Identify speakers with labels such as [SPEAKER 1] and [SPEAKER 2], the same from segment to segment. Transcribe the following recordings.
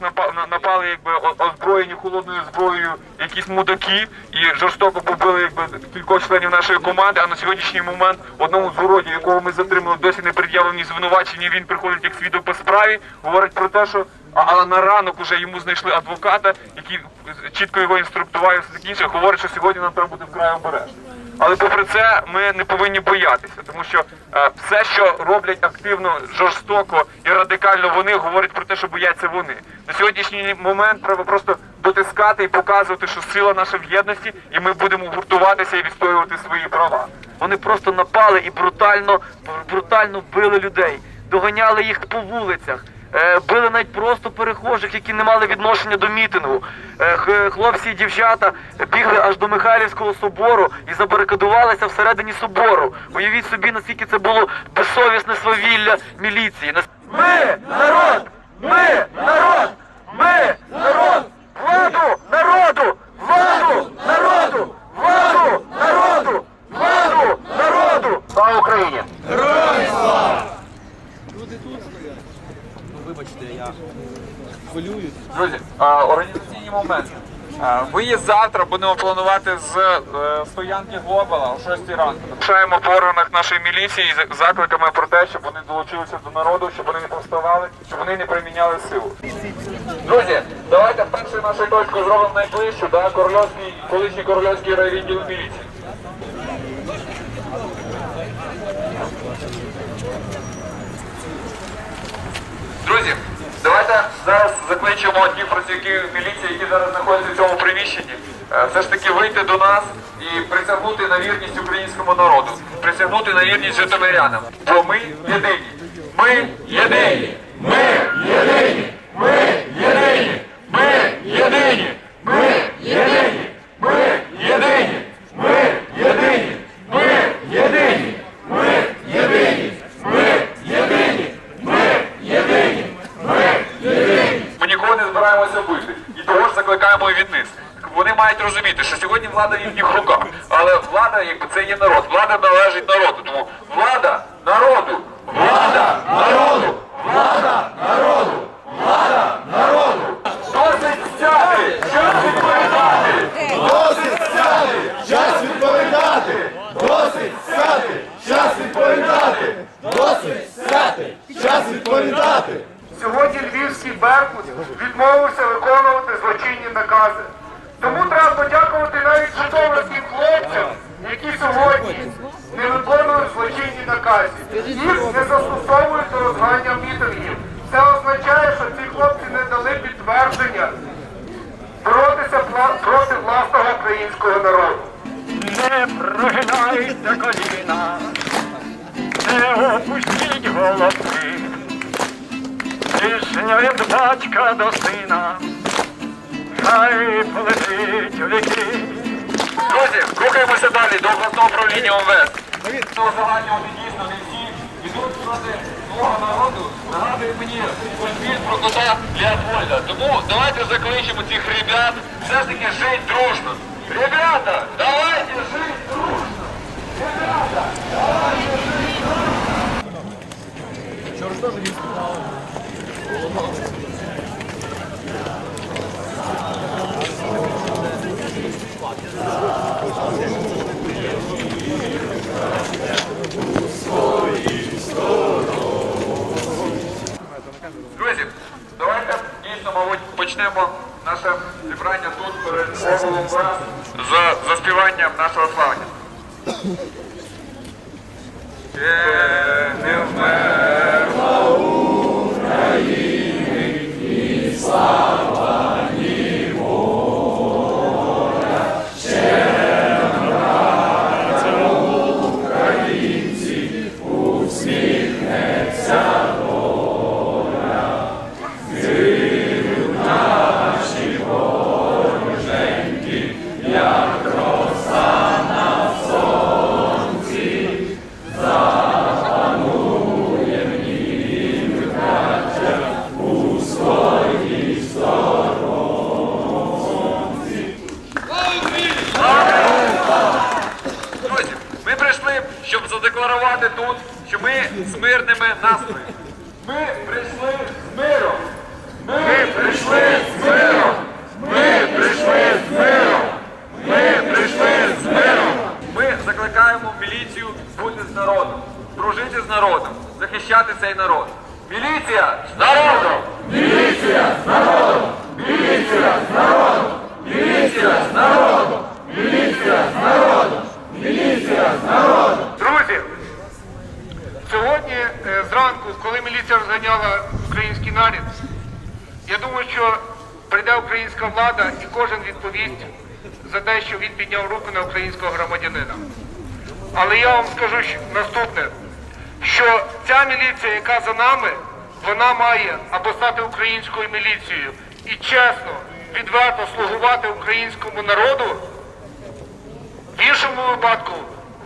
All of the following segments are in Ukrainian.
[SPEAKER 1] напа- на- напали якби озброєні холодною зброєю якісь мудаки і жорстоко побили якби кількох членів нашої команди. А на сьогоднішній момент одному з уродів, якого ми затримали, досі не пред'явлені звинувачення. Він приходить як свідок по справі, говорить про те, що а, а на ранок уже йому знайшли адвоката, який чітко його інструктував і все інше. Говорить, що сьогодні нам треба бути вкрай обережним. Але попри це ми не повинні боятися, тому що е, все, що роблять активно, жорстоко і радикально вони, говорять про те, що бояться вони. На сьогоднішній момент треба просто дотискати і показувати, що сила наша в єдності, і ми будемо гуртуватися і відстоювати свої права.
[SPEAKER 2] Вони просто напали і брутально, брутально били людей, доганяли їх по вулицях. Е, Били навіть просто перехожих, які не мали відношення до мітингу. Е, Хлопці і дівчата бігли аж до Михайлівського собору і забарикадувалися всередині собору. Уявіть собі, наскільки це було безсовісне свавілля міліції. Ми народ! Ми народ! Ми народ!
[SPEAKER 1] Друзі, організаційні моменти. Виїзд завтра будемо планувати з е, стоянки Глобала о 6 ранку. Пишаємо по органах нашої міліції з закликами про те, щоб вони долучилися до народу, щоб вони не повставали, щоб вони не приміняли силу. Друзі, давайте першою нашою точкою зробимо найближчу, да, корольовський, колишній корольовський райвідділ міліції. Друзі, давайте зараз закличемо ті працівників міліції, які зараз знаходяться в цьому приміщенні, е, все ж таки вийти до нас і присягнути на вірність українському народу, присягнути на вірність житомирянам. Бо. Ми єдині. Ми єдині. Мають розуміти, що сьогодні влада в їхніх руках. Але влада, якби це є народ. Влада належить народу. Тому влада
[SPEAKER 3] українського народу.
[SPEAKER 4] Не прогинайте коліна, не опустіть голови, пісня від батька до сина, хай полетить у віки.
[SPEAKER 1] Друзі, рухаємося далі до обласного управління ОМВС. Цього загального дійсно не всі. Ідуть проти свого народу, нагадує мені мультфільм про кота Леопольда. Тому давайте закличемо цих ребят все ж таки Ребята, давайте жить дружно! Ребята, давайте жить дружно! Черт, что же не сказал? Улыбался. Друзі, давайте дійсно, а мабуть, почнемо. Наше зібрання тут перед вас за заспіванням нашого славня. Ще щоб задекларувати тут, що ми з мирними настроями. Ми прийшли з миром.
[SPEAKER 3] Ми прийшли з миром! Ми прийшли з миром! Ми прийшли з миром!
[SPEAKER 1] Ми закликаємо міліцію бути з народом, дружити з народом, захищати цей народ. Міліція з народом! Міліція з народом! Міліція з народом! Міліція з народом! Міліція з народом! Міліція з народом!
[SPEAKER 3] Друзі, сьогодні е, зранку, коли міліція розганяла український нарід, я думаю, що прийде українська влада і кожен відповість за те, що він підняв руку на українського громадянина. Але я вам скажу наступне, що ця міліція, яка за нами, вона має або стати українською міліцією і чесно, відверто слугувати українському народу, в іншому випадку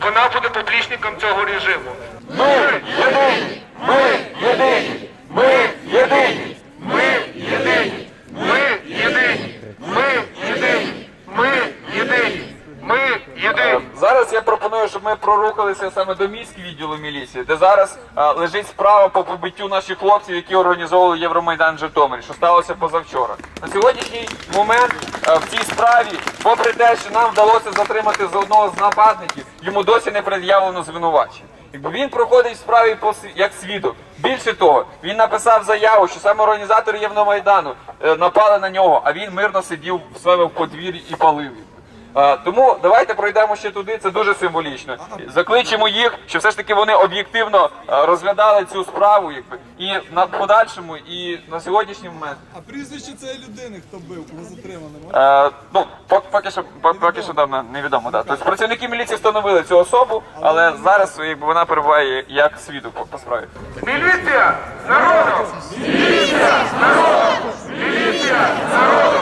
[SPEAKER 3] вона буде поплічником цього режиму.
[SPEAKER 1] Ми єдині! Ми єдині! Ми єдині!
[SPEAKER 3] Ми єдині! Ми єдині! Ми єдині! Ми єдині! Ми єдині!
[SPEAKER 1] Зараз я пропоную, щоб ми прорухалися саме до міськ відділу міліції, де зараз лежить справа по побиттю наших хлопців, які організовували Євромайдан в Житомирі, що сталося позавчора. На сьогоднішній момент в цій справі, попри те, що нам вдалося затримати з одного з нападників, йому досі не пред'явлено звинувачення. Він проходить в справі як свідок. Більше того, він написав заяву, що саме організатори Євромайдану е, напали на нього, а він мирно сидів в себе в подвір'ї і палив. Тому давайте пройдемо ще туди. Це дуже символічно. Закличемо їх, щоб все ж таки вони об'єктивно розглядали цю справу, якби і на подальшому, і на сьогоднішній момент.
[SPEAKER 5] А прізвище цієї людини, хто бив, кого затримали?
[SPEAKER 1] Ну поки що поки що давно невідомо. Да. Тобто працівники міліції встановили цю особу, але зараз якби вона перебуває як свідок по по справі.
[SPEAKER 3] Міліція народу! Міліція народу! Міліція народу!